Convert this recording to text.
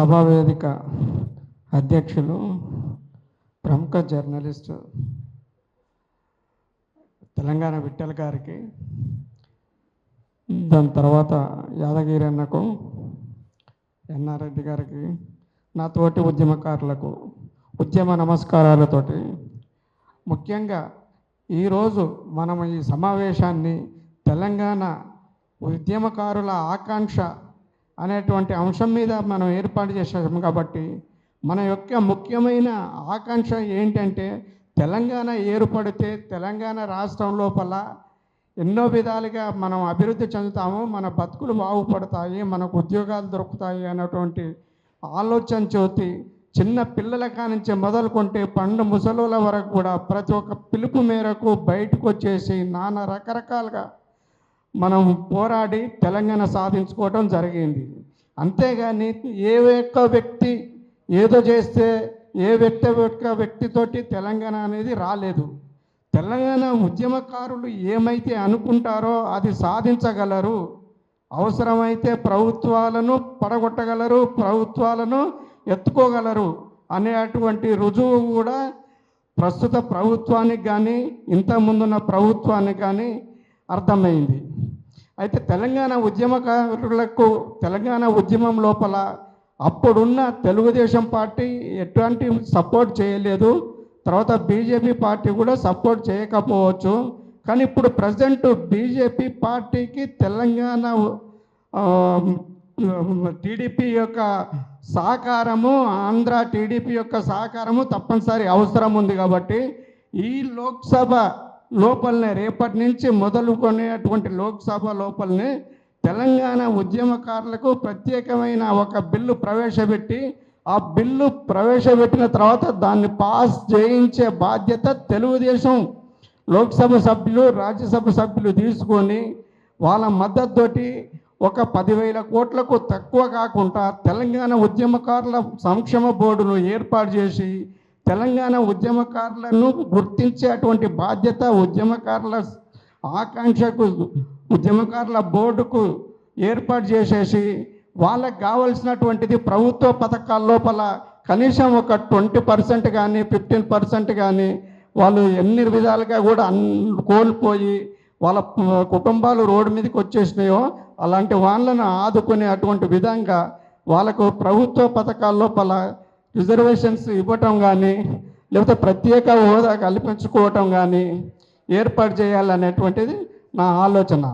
సభావేదిక అధ్యక్షులు ప్రముఖ జర్నలిస్టు తెలంగాణ విఠల్ గారికి దాని తర్వాత యాదగిరి అన్నకు ఎన్ఆర్ రెడ్డి గారికి నా తోటి ఉద్యమకారులకు ఉద్యమ నమస్కారాలతోటి ముఖ్యంగా ఈరోజు మనం ఈ సమావేశాన్ని తెలంగాణ ఉద్యమకారుల ఆకాంక్ష అనేటువంటి అంశం మీద మనం ఏర్పాటు చేసాము కాబట్టి మన యొక్క ముఖ్యమైన ఆకాంక్ష ఏంటంటే తెలంగాణ ఏర్పడితే తెలంగాణ రాష్ట్రం లోపల ఎన్నో విధాలుగా మనం అభివృద్ధి చెందుతాము మన బతుకులు బాగుపడతాయి మనకు ఉద్యోగాలు దొరుకుతాయి అనేటువంటి ఆలోచన చోతి చిన్న పిల్లల కానించి మొదలుకుంటే పండు ముసలుల వరకు కూడా ప్రతి ఒక్క పిలుపు మేరకు బయటకు వచ్చేసి నానా రకరకాలుగా మనం పోరాడి తెలంగాణ సాధించుకోవడం జరిగింది. అంతేగాని ఏ ఒక్క వ్యక్తి ఏదో చేస్తే ఏ వ్యక్తి యొక్క వ్యక్తితోటి తెలంగాణ అనేది రాలేదు. తెలంగాణ ఉద్యమకారులు ఏమైతే అనుకుంటారో అది సాధించగలరు. అవసరమైతే ప్రభుత్వాలను పడగొట్టగలరు ప్రభుత్వాలను ఎత్తుకోగలరు అనేటువంటి రుజువు కూడా ప్రస్తుత ప్రభుత్వానికి కానీ ఇంతకుముందున్న ప్రభుత్వానికి కానీ అర్థమైంది. అయితే తెలంగాణ ఉద్యమకారులకు తెలంగాణ ఉద్యమం లోపల అప్పుడున్న తెలుగుదేశం పార్టీ ఎటువంటి సపోర్ట్ చేయలేదు. తర్వాత బీజేపీ పార్టీ కూడా సపోర్ట్ చేయకపోవచ్చు. కానీ ఇప్పుడు ప్రజెంట్ బీజేపీ పార్టీకి తెలంగాణ టీడీపీ యొక్క సహకారము ఆంధ్ర టీడీపీ యొక్క సహకారము తప్పనిసరి అవసరం ఉంది కాబట్టి ఈ లోక్సభ లోపలనే రేపటి నుంచి మొదలుకొనేటువంటి లోక్సభ లోపలనే తెలంగాణ ఉద్యమకారులకు ప్రత్యేకమైన ఒక బిల్లు ప్రవేశపెట్టి ఆ బిల్లు ప్రవేశపెట్టిన తర్వాత దాన్ని పాస్ చేయించే బాధ్యత తెలుగుదేశం లోక్సభ సభ్యులు రాజ్యసభ సభ్యులు తీసుకొని వాళ్ళ మద్దతుతోటి ఒక పదివేల కోట్లకు తక్కువ కాకుండా తెలంగాణ ఉద్యమకారుల సంక్షేమ బోర్డును ఏర్పాటు చేసి తెలంగాణ ఉద్యమకారులను గుర్తించేటువంటి బాధ్యత ఉద్యమకారుల ఆకాంక్షకు ఉద్యమకారుల బోర్డుకు ఏర్పాటు చేసేసి వాళ్ళకి కావలసినటువంటిది ప్రభుత్వ పథకాల లోపల కనీసం ఒక ట్వంటీ పర్సెంట్ కానీ ఫిఫ్టీన్ పర్సెంట్ కానీ వాళ్ళు ఎన్ని విధాలుగా కూడా అన్ కోల్పోయి వాళ్ళ కుటుంబాలు రోడ్డు మీదకి వచ్చేసినాయో అలాంటి వాళ్ళను ఆదుకునే అటువంటి విధంగా వాళ్ళకు ప్రభుత్వ పథకాల లోపల రిజర్వేషన్స్ ఇవ్వటం కానీ లేకపోతే ప్రత్యేక హోదా కల్పించుకోవటం కానీ ఏర్పాటు చేయాలనేటువంటిది నా ఆలోచన.